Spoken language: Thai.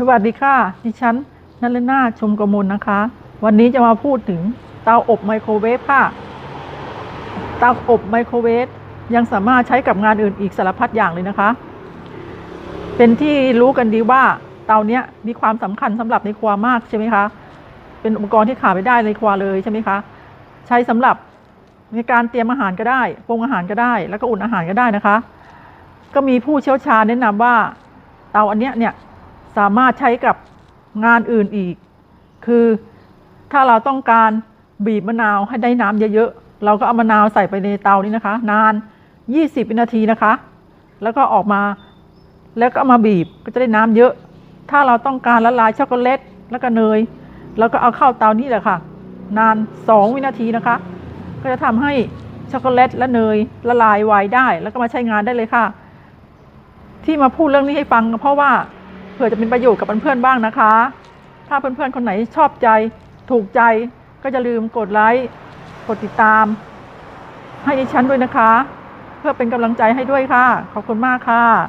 สวัสดีค่ะ ดิฉันนัลนาชมกมลนะคะ วันนี้จะมาพูดถึงเตาอบไมโครเวฟค่ะ เตาอบไมโครเวฟยังสามารถใช้กับงานอื่นอีกสารพัดอย่างเลยนะคะ เป็นที่รู้กันดีว่าเตาเนี้ยมีความสำคัญสำหรับในครัวมากใช่ไหมคะ เป็นอุปกรณ์ที่ขาดไม่ได้ในครัวเลยใช่ไหมคะ ใช้สำหรับในการเตรียมอาหารก็ได้ปรุงอาหารก็ได้ แล้วก็อุ่นอาหารก็ได้นะคะ ก็มีผู้เชี่ยวชาญแนะนำว่าเตาอันเนี้ยเนี่ย สามารถใช้กับงานอื่นอีก คือถ้าเราต้องการบีบมะนาวให้ได้น้ำเยอะๆ เราก็เอามะนาวใส่ไปในเตานี้นะคะ นาน 20 วินาทีนะคะ แล้วก็ออกมาแล้วก็เอามาบีบก็จะได้น้ำเยอะ ถ้าเราต้องการละลายช็อกโกแลตแล้วก็เนยเราก็เอาเข้าเตานี้แหละค่ะ นาน 2 วินาทีนะคะ ก็จะทำให้ช็อกโกแลตและเนยละลายไวได้ แล้วก็มาใช้งานได้เลยค่ะ ที่มาพูดเรื่องนี้ให้ฟังเพราะว่า เผื่อจะเป็นประโยชน์กับเพื่อนๆบ้างนะคะ ถ้าเพื่อนๆคนไหนชอบใจถูกใจก็จะลืมกดไลค์กดติดตาม ให้ดิฉันด้วยนะคะ เพื่อเป็นกำลังใจให้ด้วยค่ะ ขอบคุณมากค่ะ